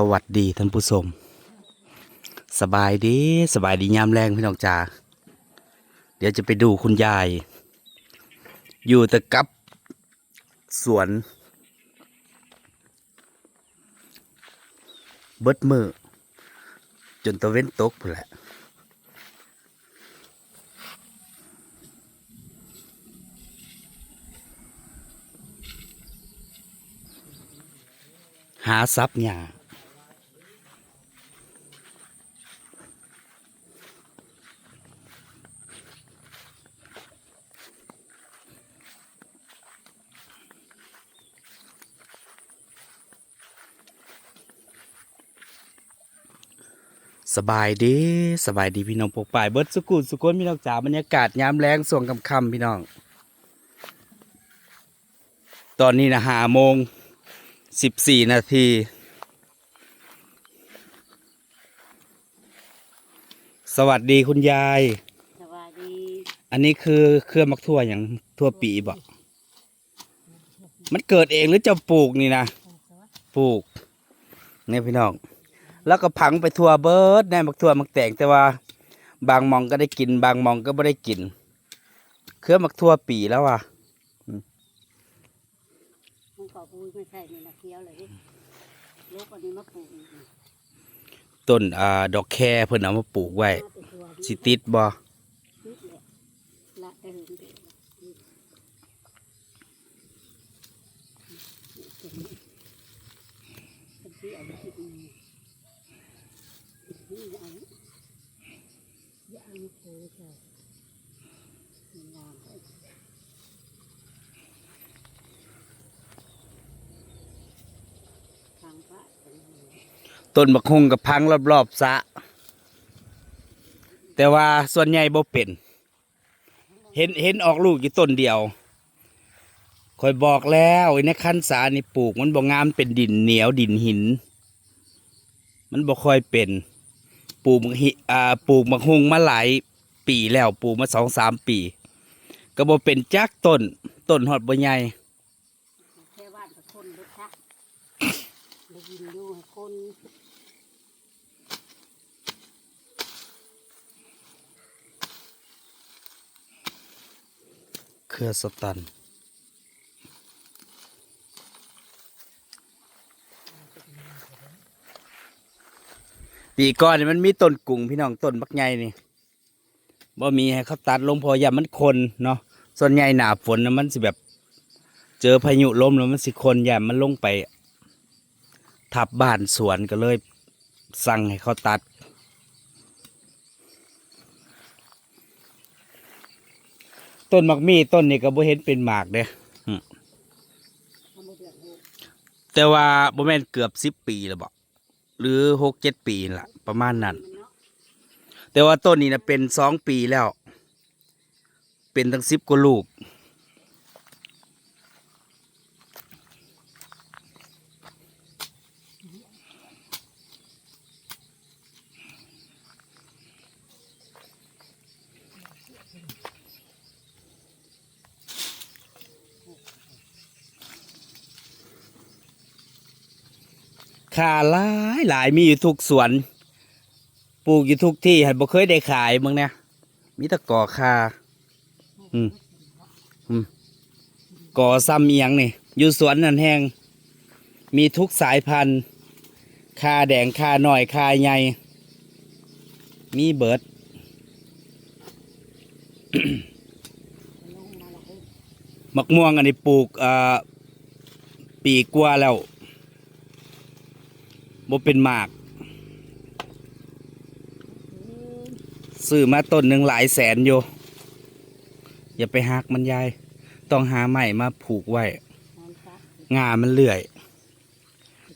สวัสดีท่านผู้ชมสบายดีสบายดียามแรงพี่น้องจ๋าเดี๋ยวจะไปดูคุณยาย อยู่ต่กับสวน เบิดมือ จนตะเว้นตกพุ่นแหละหาซับหญ้า สบายดีสบายดีพี่น้องปกป่ายเบิดสุกุลสุกนพี่น้องจ๋าบรรยากาศยามแรงส่วงคำๆพี่น้อง ตอนนี้นะหาโมงสิบสี่นาทีสวัสดีคุณยาย สวัสดี อันนี้คือเครื่องมักทั่วอย่างทั่วปีบอกมันเกิดเองหรือจะปลูกนี่นะปลูกเนี่ยพี่น้อง แล้วก็พังไปทั่วเบิร์ดในมักทั่วมักแตงแต่ว่า บางหมองก็ได้กิน บางหมองก็ไม่ได้กิน เครื่องมักทั่วปีแล้วอะมันก็ปุ้ยไม่ใช่นี่นะเคี้ยวเลยดิลูกอันนี้มาปลูกนี่ต้นอ่าดอกแคเพิ่นเอามาปลูกไว้มาแต่ตัวนี้สิติดบ่ นิดแหละละแต่หึงเดียวนี่นี่เป็นที่เอาไปกินนี่นี่เอาอย่าเอามาปลูกเลยมันงามเลยทางพระเป็นอย่างนี้ ต้นบักฮงกับพังรอบๆสะ แต่ว่าส่วนใหญ่บ่เป็น เห็นเห็นออกลูกอยู่ต้นเดียวคอยบอกแล้วไอ้ในคันสานี่ปลูก มันบ่งามเป็นดินเหนียวดินหิน มันบ่ค่อยเป็นปลูกหิอ่าปลูกบักฮุงมาหลายปีแล้วปลูกมาสองสามปี ก็บ่เป็นจักต้นต้นหอดบ่ใหญ่ แค่ว่านกับคนรถชักได้ยินดูให้คน เครือสตัน ปีก่อนนี่มันมีต้นกุ้งพี่น้องต้นบักใหญ่นี่บ่มีให้เขาตัดลงพอยามันคนเนาะส่วนใหญ่หนาฝนนะมันสิแบบ เจอพายุลมแล้วมันสิคนยามมันลงไป ทับบ้านสวนก็เลย สั่งให้เขาตัด ต้นมักมีต้นนี่ก็บ่เห็นเป็นหมากเด้ทำมาเดือดหูแต่ว่าบ่แม่นเกือบสิบปีแล้วบ่หรือหกเจ็ดปีนั่นล่ะ ประมาณนั้นมันเนาะแต่ว่าต้นนี้นะเป็นสองปีแล้ว เป็นตั้งสิบกว่าลูก ขาหลายหลายมีอยู่ทุกสวน ปลูกอยู่ทุกที่หันบ่เคยได้ขายมึงเนี่ยมีแต่ก่อคาอืมอืมก่อซ้ำเอียงนี่อยู่สวนนั่นแห้งมีทุกสายพันธุ์คาแดงคาหน่อยคาใหญ่มีเบิดลงมาละเฮ้ยมะม่วงอันนี้ปลูกอ่าปีกว่าแล้ว บ่เป็นหมาก ซื้อมาต้นหนึ่งหลายแสนอยู่ อย่าไปหักมันยาย ต้องหาใหม่มาผูกไว้ งามันเลื่อย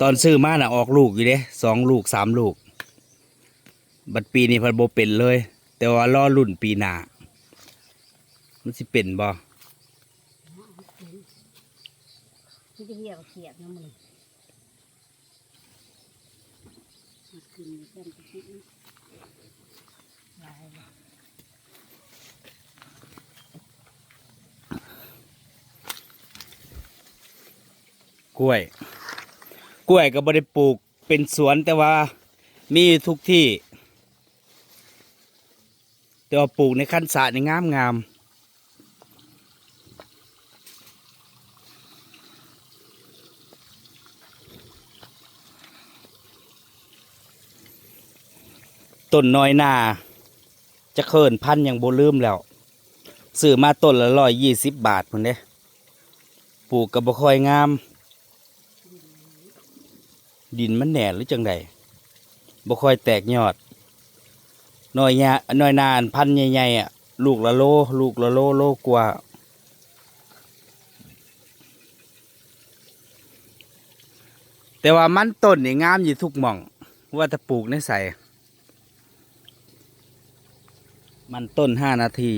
ตอนซื้อมาน่ะออกลูกอยู่เด้สองลูกสามลูก บัดปีนี้พันโบเป็นเลย แต่ว่ารอรุ่นปีหน้า มันสิเป็นบ่ที่จะเหี้ยเขียดนะมึงมา กินเพื่อนไปกินลายเลยกล้วย กล้วยก็บ่ได้ปลูกเป็นสวนแต่ว่ามีทุกที่ แต่ว่าปลูกในขั้นสระในงามงาม ต้นน้อยนาจะเคินพันอย่างโบลืมแล้วซื้อมาต้นละร้อยยี่สิบบาทพุ่นเด้ปลูกกับบคอยงาม ดินมันแหน่หรือจังใดบคอยแตกยอดน้อยยาน้อยนานพันใหญ่ๆอะลูกละโล ลูกละโลโลกว่าแต่ว่ามันต้นนี่งามอยู่ทุกหม่อง ว่าจะปลูกในใส่ มันต้นห้านาที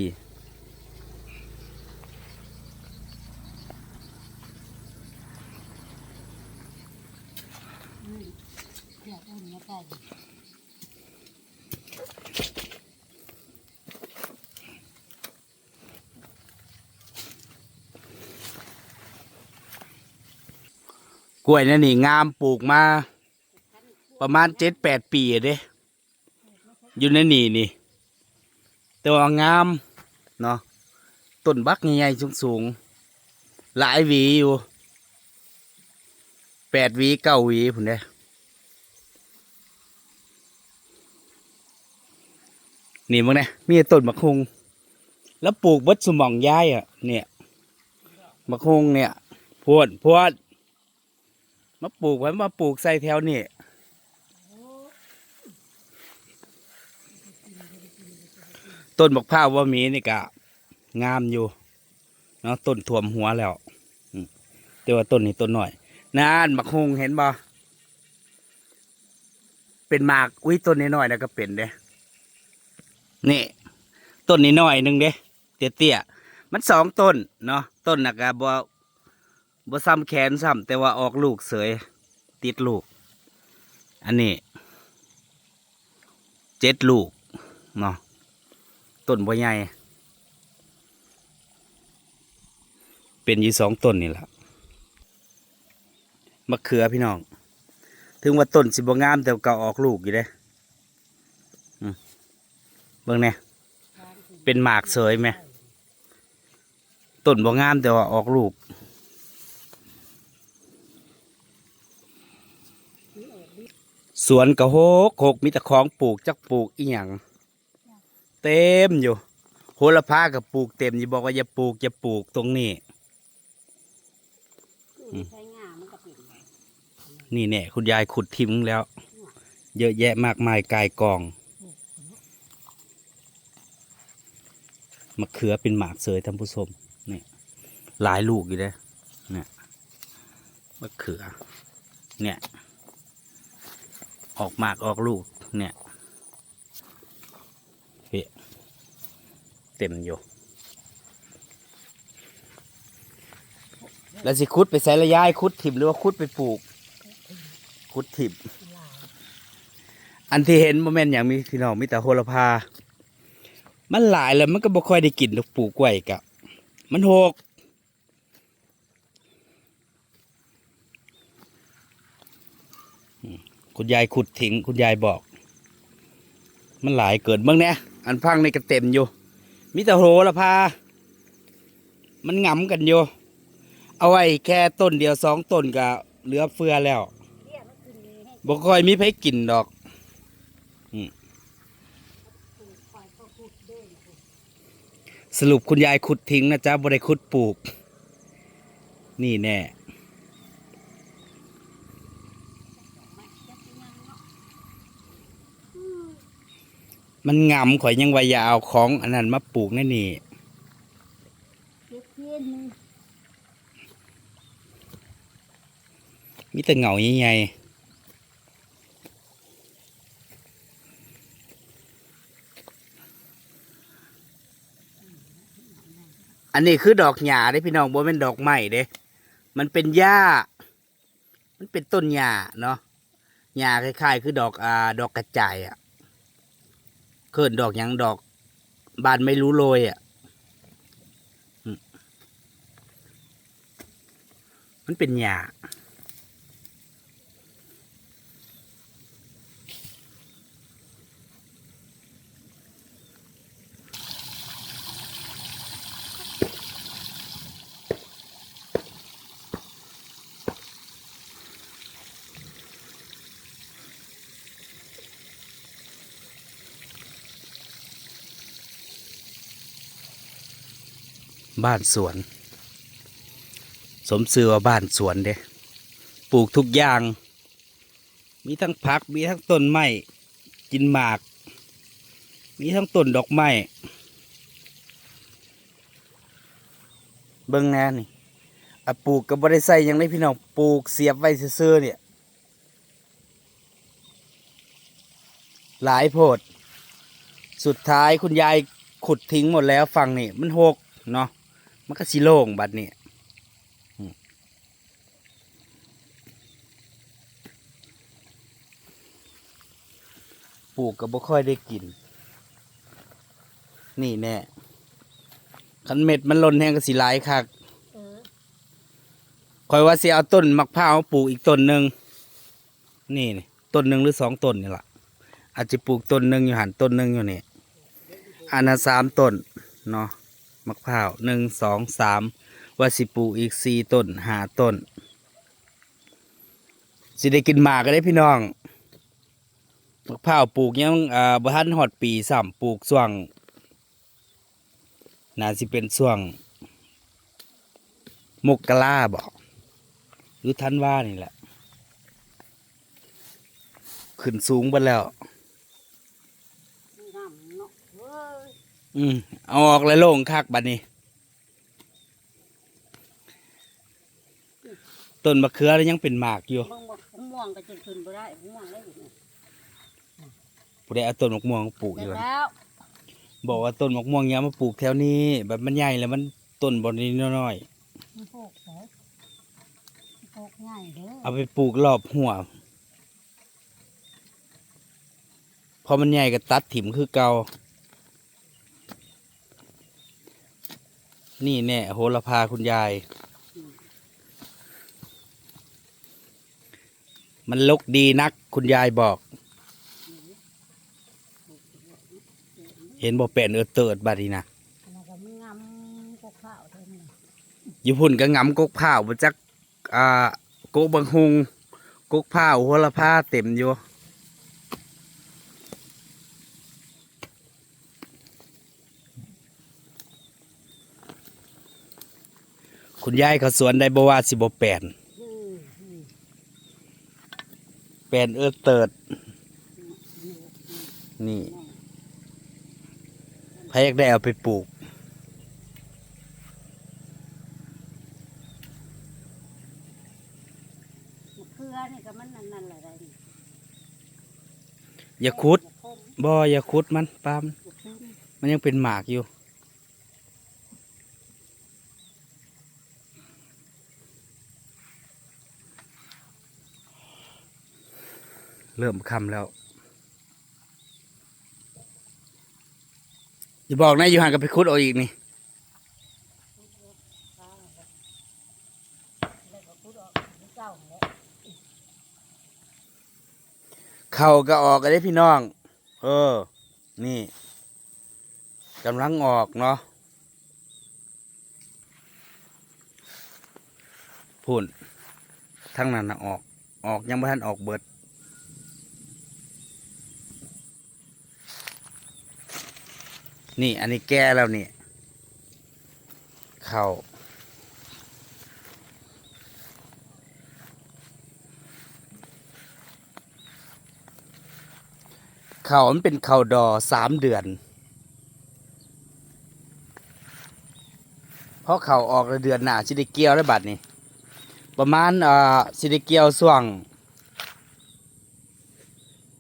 กล้วยนั่นนี่งามปลูกมา ประมาณเจ็ดแปดปีเด้ อยู่ในนี่นี่ แต่ว่างามเนาะต้นบักใหญ่ๆสูงๆหลายหวีอยู่แปดหวีเก้าหวีผมเด้นี่มึงเนี่ยมีต้นมะคุงแล้วปลูกบดสมองย้ายอะ เนี่ยมะคุงเนี่ย พวดพวดมาปลูกไว้มาปลูกใส่แถวนี่ ต้นบักพร้าวว่ามีนี่กะงามอยู่เนาะต้นท่วมหัวแล้วแต่ว่าต้นนี้ต้นหน่อยนานบักฮงเห็นบ่เป็นหมากอุ้ยต้นนี้หน้อยนะก็เป็นเด้นี่ ต้นนี้หน้อยหนึ่งเด้เตี้ยๆมันสองต้นเนาะต้นนะก็บ่บ่ซ้ำแขนซ้ำแต่ว่าออกลูกเสยติดลูก อันนี้เจ็ดลูกเนาะ ต้นบ่ใหญ่เป็นยู่สองต้นนี่แหละมะเขือพี่น้อง ถึงว่าต้นสิบงามแต่ก็ออกลูกอยู่เด้อืมเบิ่งเนี่ยเป็นหมากเสยไหมต้นบ่งามแต่ว่าออกลูกสวนกะโฮกโหกมีแต่ของปลูกจักปลูกอีหยัง เต็มอยู่โหระพากับปลูกเต็มอยู่บอกว่าอย่าปลูกอย่าปลูกตรงนี้อุ่นใช้งามันก็เป็นนี่แน่คุณยายขุดทิ้งแล้ว เยอะแยะมากมายกายกองมะเขือเป็นหมากเสยท่านผู้ชมนี่หลายลูกอยู่เลยเนี่ยมะเขือ เนี่ย ออกหมากออกลูก เนี่ยเฮ้ เต็มอยู่ แล้วสิคุดไปใส่ระยายคุดถิ่มหรือว่าคุดไปปลูก คุดถิ่มอันที่เห็นโมเมนต์อย่างมีพี่น้องมีแต่โหระพา มันหลายแล้วมันก็บ่ค่อยได้กินดอกปลูกกล้วยกะมันหกคุณยายขุดทิ้งคุณยายบอก มันหลายเกินเบ้างเนี่ยอันพังในกระเต็มอยู่ มีแต่โหระพา มันหงำกันอยู่เอาไว้แค่ต้นเดียวสองต้นก็เหลือเฟือแล้วเรียกมันขึ้นนี้ให้บ่ค่อยมีไผกินดอกปลูกคอกสรุปคุณยายขุดทิ้งนะจ๊ะบ่ได้ขุดปลูก นี่แน่ มันงำข่อยยังวายาเอาของ อันนั้นมาปลูกนั่นนี่เก็บเพี้ยงมีแต่เหงาใหญ่อันนี้คือดอกหญ้าเด้พี่น้องบ่แม่นดอกไม้เด้ มันเป็นหญ้า มันเป็นต้นหญ้าเนาะ หญ้าคล้ายๆ คือดอกอ่าดอกกระจายอะ เคินดอกยังดอก บานไม่รู้โรยอะมันเป็นหยา บ้านสวน สมซื่อว่าบ้านสวนเด้ปลูกทุกอย่าง มีทั้งผัก มีทั้งต้นไม้กินหมาก มีทั้งต้นดอกไม้เบิ่งแน่นี่อะปลูกก็บ่ได้ใส่ยังได้พี่น้องปลูกเสียบไว้ซื่อเนี่ย หลายโพด สุดท้ายคุณยายขุดทิ้งหมดแล้วฝั่งนี่มันหกเนาะ มันก็สิโล่งบัดนี้อืมปลูกก็บ่ค่อยได้กิน นี่แน่คันเม็ดมันหล่นแห้งก็สิหลายคักเออคอยว่าสิเอาต้นมะพร้าวมาปลูกอีกต้นหนึ่งนี่นี่ต้นหนึ่งหรือสองต้นนี่แหละอาจจะปลูกต้นหนึ่งอยู่หันต้นหนึ่งอยู่นี่อันนั้นสามต้นเนาะ มะพร้าวหนึ่งสองสามว่าสิปูอีกสี่ต้นห้าต้น สิได้กินหมากก็ได้พี่น้องมะพร้าวปลูกยังอ่าบ่ทันหอดปีซ้ำปลูกช่วงน่าสิเป็นช่วงมกกะลาบอกหรือทันว่านี่แหละ ขึ้นสูงไปแล้ว น้ำเนาะเว้ย อืมเอาออกแล้วโล่งคักบัดนี้ ต้นมะเขือยังเป็นหมากอยู่เบิ่งบ่ม่วงก็จนขึ้นบ่ได้ม่วงได้อยู่เนี่ยผู้ใดเอาต้นมะม่วงมาปลูกอเสร็จยู่แล้วบอกว่าต้นมะม่วงอย่ามาปลูกแถวนี้ แบบมันใหญ่แล้วมันต้นบนนี้น้อยมันโปกเด้อโปกง่ายเด้อๆเอาไปปลูกรอบหัวพอมันใหญ่ก็ตัดถิ่มคือเก่า นี่แน่โหระพาคุณยาย มันลกดีนักคุณยายบอก เห็นบ่เป็นเออเติดบาดีนะอันนั้นก็มันงามกกข้าวเท่านั้นญี่ปุ่นก็งำกกผ้าวมาจักอ่ากกบังฮุงกกผ้าวหัวละผ้าเต็มอยู่ คุณยายเขาสวนได้บ่ว่าสิบ่แปลนอืมอืมแปลนเออเติด นี่พายากได้เอาไปปลูกมะเขือนี่ก็มันนั่นนั่นแหละได้นี่อย่าคุดมะขมบ่อย่าคุดมันปามมะขมมันยังเป็นหมากอยู่ เริ่มคำแล้วอย่าบอกนะอยู่ห่างกับไปคุดเอาอีกนี่เป็นเจ้าแหละเข่าก็ออกกันได้พี่น้อง เออ นี่กำลังออกเนาะพุ่นทั้งนั้นนะออก ออกยังไม่ทันออกเบิด นี่ อันนี้แก้แล้วนี่เข่าเขามันเป็นเขาดอสามเดือน เพราะเขาออกเดือนหน้าสิไดเกียวได้บัดนี้ประมาณอ่าสิไดเกียวส่วง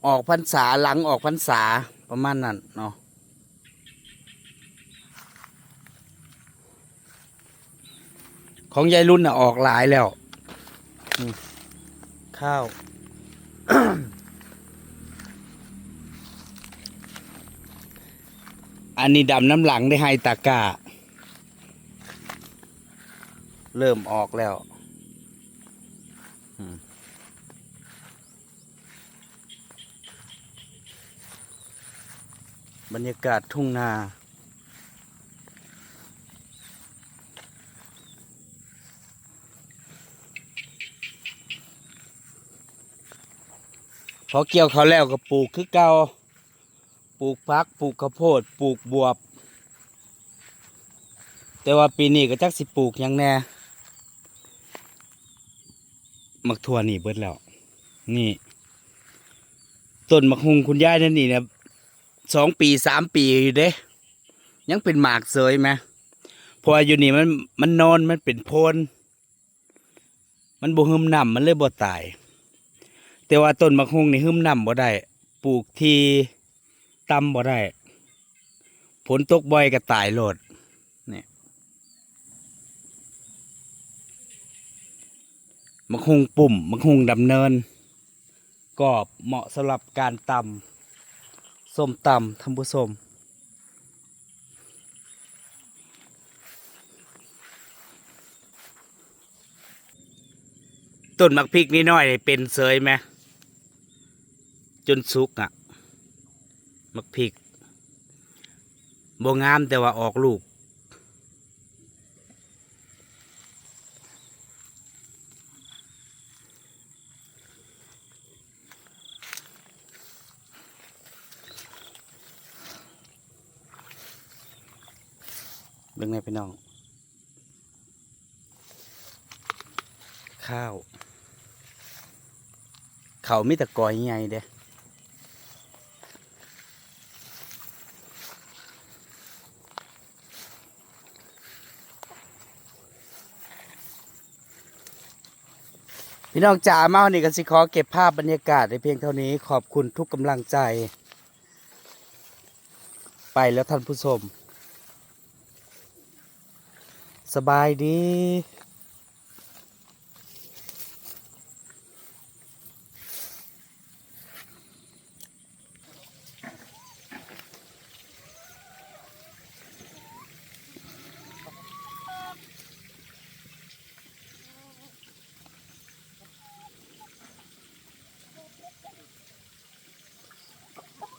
ออกพรรษาหลังออกพรรษาประมาณนั้นเนาะ ของยายรุ่นน่ะออกหลายแล้วอืมข้าว อันนี้ดำน้ำหลังได้ไฮตากาเริ่มออกแล้วอืมบรรยากาศทุ่งนา พอเกี่ยวเขาแล้วก็ปลูกคือเก่าปลูกพักปลูกข้าวโพดปลูกบวบ แต่ว่าปีนี้ก็จักสิปลูกยังแน่มักทั่วนี่เบิดแล้ว นี่ต้นมักฮุงคุณยายนั่นนี่เนี่ยสองปีสามปีอยู่เด้ ยังเป็นหมากเสยไหมพราะว่าอยู่นี่มันมันนอนมันเป็นโพนมันบ่หึมน้ำมันเลยบ่ตาย แต่ว่าต้นมักฮุงนี่หึมน้ำบ่ได้ปลูกทีต่ำบ่ได้ฝนตกบ่อยก็ตายโลดนี่มักฮุงปุ่มมักฮุงดำเนิน ก็เหมาะสำหรับการตำส้มตำทำผู้ชมต้นมักพริกนิดหน่อยเป็นเสยไหม จนสุกอะมักพริกบงามแต่ว่าออกลูก เบิ่งไงพี่น้อง ข้าว เขามีแต่กอยใหญ่เด้ พี่น้องจ๋ามาวันนี้กันสิขอเก็บภาพบรรยากาศในเพียงเท่านี้ขอบคุณทุกกำลังใจ ไปแล้วท่านผู้ชม สบายดี